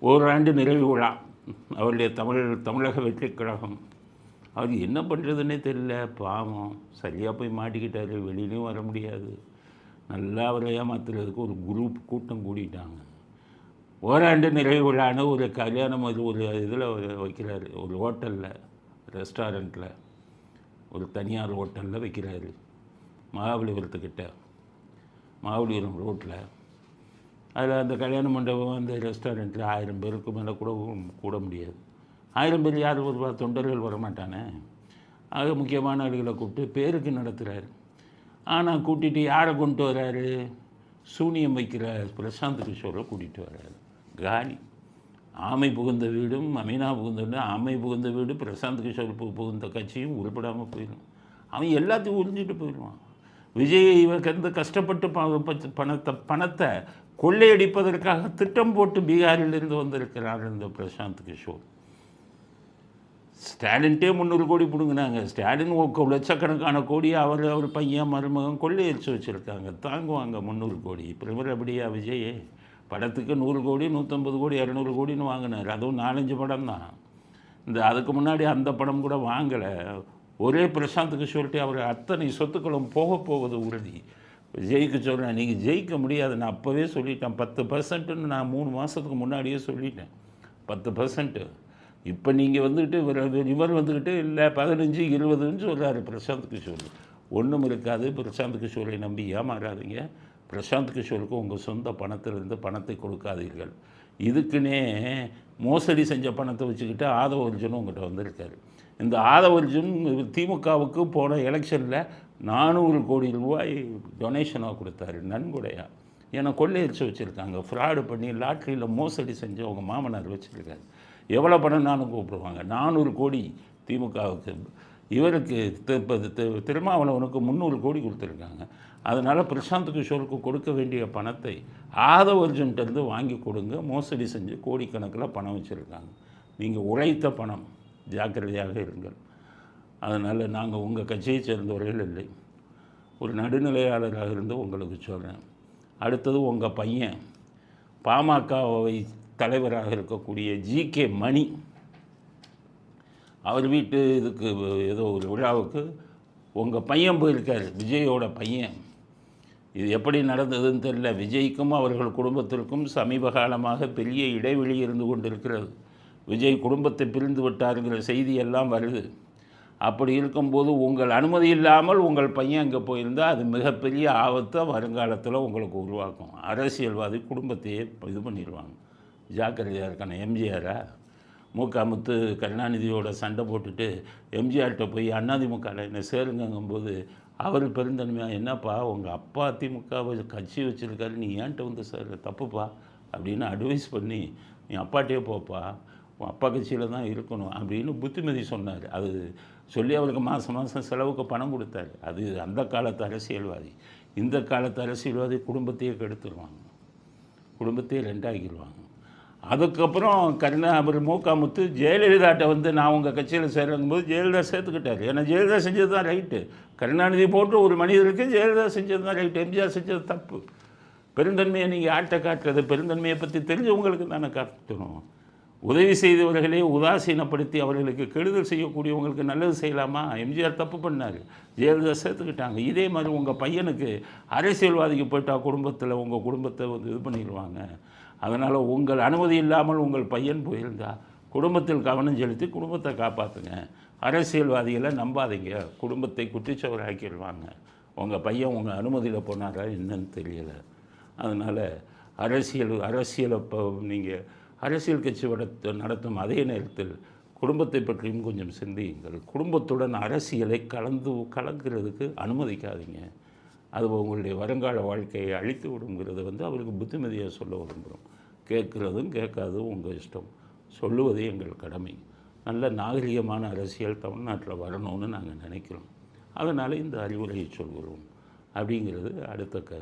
ஓராண்டு நிறைவு விழா. அவருடைய தமிழ் தமிழக வெற்றி கழகம். அவர் என்ன பண்ணுறதுன்னே தெரியல. பாவம். சரியாக போய் மாட்டிக்கிட்டாரு. வெளியிலையும் வர முடியாது. நல்லா அவரை ஏமாத்துறதுக்கு ஒரு குரூப் கூட்டம் கூடிட்டாங்க. ஓராண்டு நிறைவு விழான்னு ஒரு கல்யாணம் அது ஒரு இதில் வைக்கிறாரு. ஒரு ஹோட்டலில் ரெஸ்டாரண்ட்டில் ஒரு தனியார் ஹோட்டலில் வைக்கிறாரு. மகாபலிபுரத்துக்கிட்ட மகாபலிபுரம் ரோட்டில் அதில் அந்த கல்யாண மண்டபம் அந்த ரெஸ்டாரண்ட்டில் ஆயிரம் பேருக்கு மேலே கூட கூட முடியாது. ஆயிரம் பேர் யார் வருவா தொண்டர்கள் வரமாட்டானே? ஆக முக்கியமான ஆளுகளை கூப்பிட்டு பேருக்கு நடத்துகிறாரு ஆனால் கூட்டிகிட்டு யாரை கொண்டு வர்றாரு சூனியம் வைக்கிற பிரசாந்த் கிஷோரை கூட்டிகிட்டு வர்றாரு காலி. ஆமை புகுந்த வீடும் அமீனா புகுந்த வீடும் ஆமை புகுந்த வீடு பிரசாந்த் கிஷோர் புகுந்த கட்சியும் உருப்படாமல் போயிடும் அவன் எல்லாத்தையும் உறிஞ்சிட்டு போயிடுவான். விஜய் இவன் கந்து கஷ்டப்பட்டு பணத்தை பணத்தை கொள்ளையடிப்பதற்காக திட்டம் போட்டு பீகாரிலிருந்து வந்திருக்கிறார் இந்த பிரசாந்த் கிஷோர். ஸ்டாலின்ட்டே முந்நூறு கோடி பிடுங்கினாங்க. ஸ்டாலின் லட்சக்கணக்கான கோடி அவர் அவர் பையன் மருமகன் கொள்ளையடிச்சு வச்சுருக்காங்க. தாங்குவாங்க முந்நூறு கோடி. பிரபல அப்படியா விஜய்? படத்துக்கு நூறு கோடி நூற்றம்பது கோடி இரநூறு கோடின்னு வாங்கினார். அதுவும் நாலஞ்சு படம் தான். இந்த அதுக்கு முன்னாடி அந்த படம் கூட வாங்கலை. ஒரே பிரசாந்த் கிஷோர்ட்டி அவர் அத்தனை சொத்துக்களும் போக போவது உறுதி. ஜெயிக்க சொல்கிறேன் நீங்கள் ஜெயிக்க முடியாது. நான் அப்போவே சொல்லிட்டேன். பத்து பர்சன்ட்டுன்னு நான் மூணு மாதத்துக்கு முன்னாடியே சொல்லிட்டேன். பத்து பர்சன்ட்டு இப்போ நீங்கள் வந்துக்கிட்டு இவர் இவர் வந்துக்கிட்டு இல்லை பதினஞ்சு இருபதுன்னு சொல்கிறாரு பிரசாந்த் கிஷோர். ஒன்றும் இருக்காது. பிரசாந்த் கிஷோரை நம்பி ஏமாறாதீங்க. பிரசாந்த் கிஷோருக்கு உங்கள் சொந்த பணத்திலிருந்து பணத்தை கொடுக்காதீர்கள். இதுக்குன்னே மோசடி செஞ்ச பணத்தை வச்சுக்கிட்டு ஆதவ உங்கள்கிட்ட வந்திருக்காரு. இந்த ஆதவ அர்ஜுன் திமுகவுக்கு போன எலெக்ஷனில் நானூறு கோடி ரூபாய் டொனேஷனாக கொடுத்தாரு நன்கொடையா. ஏன்னா கொள்ளையடிச்சு வச்சுருக்காங்க. ஃப்ராடு பண்ணி லாட்ரியில் மோசடி செஞ்சு அவங்க மாமனார் வச்சுருக்காரு. எவ்வளோ பணம்னாலும் கூப்பிடுவாங்க. நானூறு கோடி திமுகவுக்கு. இவருக்கு திருமாவளவனுக்கு முந்நூறு கோடி கொடுத்துருக்காங்க. அதனால் பிரசாந்த் கிஷோருக்கு கொடுக்க வேண்டிய பணத்தை ஆதவ அர்ஜுன்கிட்டருந்து வாங்கி கொடுங்க. மோசடி செஞ்சு கோடிக்கணக்கில் பணம் வச்சுருக்காங்க. நீங்கள் உழைத்த பணம். ஜாக்கிரதையாக இருங்கள். அதனால் நாங்கள் உங்கள் கட்சியை சேர்ந்தவர்கள் இல்லை. ஒரு நடுநிலையாளராக இருந்து உங்களுக்கு சொல்கிறேன் அடுத்தது உங்கள் பையன். பாமகவை தலைவராக இருக்கக்கூடிய ஜி கே மணி. அவர் வீட்டு இதுக்கு ஏதோ ஒரு விழாவுக்கு உங்கள் பையன் போயிருக்கார் விஜயோட பையன். இது எப்படி நடந்ததுன்னு தெரியல. விஜய்க்கும் அவர்கள் குடும்பத்திற்கும் சமீப காலமாக பெரிய இடைவெளி இருந்து கொண்டிருக்கிறது. விஜய் குடும்பத்தை பிரிந்து விட்டாருங்கிற செய்தி எல்லாம் வருது. அப்படி இருக்கும்போது உங்கள் அனுமதி இல்லாமல் உங்கள் பையன் அங்கே போயிருந்தால் அது மிகப்பெரிய ஆபத்தை வருங்காலத்தில் உங்களுக்கு உருவாக்கும். அரசியல்வாதி குடும்பத்தையே இது பண்ணிடுவாங்க. ஜாக்கிரதையாக இருக்கணும். எம்ஜிஆரா மூக்கா முத்து கருணாநிதியோட சண்டை போட்டுட்டு எம்ஜிஆர்கிட்ட போய் அதிமுகவில் என்ன சேருங்கங்கும்போது அவர் பெருந்தன்மையாக என்னப்பா உங்கள் அப்பா திமுகவை கட்சி வச்சுருக்காரு. நீ ஏன்ட்ட வந்து சார் தப்புப்பா. அப்படின்னு அட்வைஸ் பண்ணி நீ அப்பாட்டே போப்பா. அப்பா கட்சியில் தான் இருக்கணும் அப்படின்னு புத்திமதி சொன்னார். அது சொல்லி அவருக்கு மாதம் மாதம் செலவுக்கு பணம் கொடுத்தாரு. அது அந்த காலத்து அரசியல்வாதி. இந்த காலத்து அரசியல்வாதி குடும்பத்தையே கெடுத்துருவாங்க. குடும்பத்தையே ரெண்டாக்கிடுவாங்க அதுக்கப்புறம் கருணா அவர் மூக்காமுத்து ஜெயலலிதாட்ட வந்து நான் உங்கள் கட்சியில் சேரும்போது ஜெயலலிதா சேர்த்துக்கிட்டார். ஏன்னா ஜெயலலிதா செஞ்சது தான் ரைட்டு கருணாநிதி போட்டு ஒரு மனிதருக்கு ஜெயலலிதா செஞ்சது தான் ரைட்டு எம்ஜிஆர் செஞ்சது தப்பு. பெருந்தன்மையை நீங்கள் ஆட்டை காட்டுறது பெருந்தன்மையை பற்றி தெரிஞ்சவங்களுக்கு தானே காட்டணும். உதவி செய்தவர்களே உதாசீனப்படுத்தி அவர்களுக்கு கெடுதல் செய்யக்கூடியவங்களுக்கு நல்லது செய்யலாமா? எம்ஜிஆர் தப்பு பண்ணார். ஜெயலலிதா சேர்த்துக்கிட்டாங்க. இதே மாதிரி உங்கள் பையனுக்கு அரசியல்வாதிக்கு போயிட்டா குடும்பத்தில் உங்கள் குடும்பத்தை வந்து இது பண்ணிடுவாங்க. அதனால் உங்கள் அனுமதி இல்லாமல் உங்கள் பையன் போயிருந்தா குடும்பத்தில் கவனம் செலுத்தி குடும்பத்தை காப்பாற்றுங்க அரசியல்வாதிகளை நம்பாதீங்க. குடும்பத்தை குட்டிச்சவர் ஆக்கிடுவாங்க உங்கள் பையன் உங்கள் அனுமதியில் போனாரா என்னன்னு தெரியலை. அதனால் அரசியல் அரசியலை இப்போ நீங்கள் அரசியல் கட்சி நடத்த நடத்தும் அதே நேரத்தில் குடும்பத்தை பற்றியும் கொஞ்சம் சிந்தியுங்கள். குடும்பத்துடன் அரசியலை கலந்து கலக்கிறதுக்கு அனுமதிக்காதீங்க. அது உங்களுடைய வருங்கால வாழ்க்கையை அழித்து விடுங்கிறத வந்து அவருக்கு புத்திமதியாக சொல்ல விரும்புகிறோம் கேட்குறதும் கேட்காதும் உங்கள் இஷ்டம். சொல்லுவது எங்கள் கடமை. நல்ல நாகரிகமான அரசியல் தமிழ்நாட்டில் வரணும்னு நாங்கள் நினைக்கிறோம். அதனால் இந்த அறிவுரையை சொல்கிறோம். அப்படிங்கிறது அடுத்த க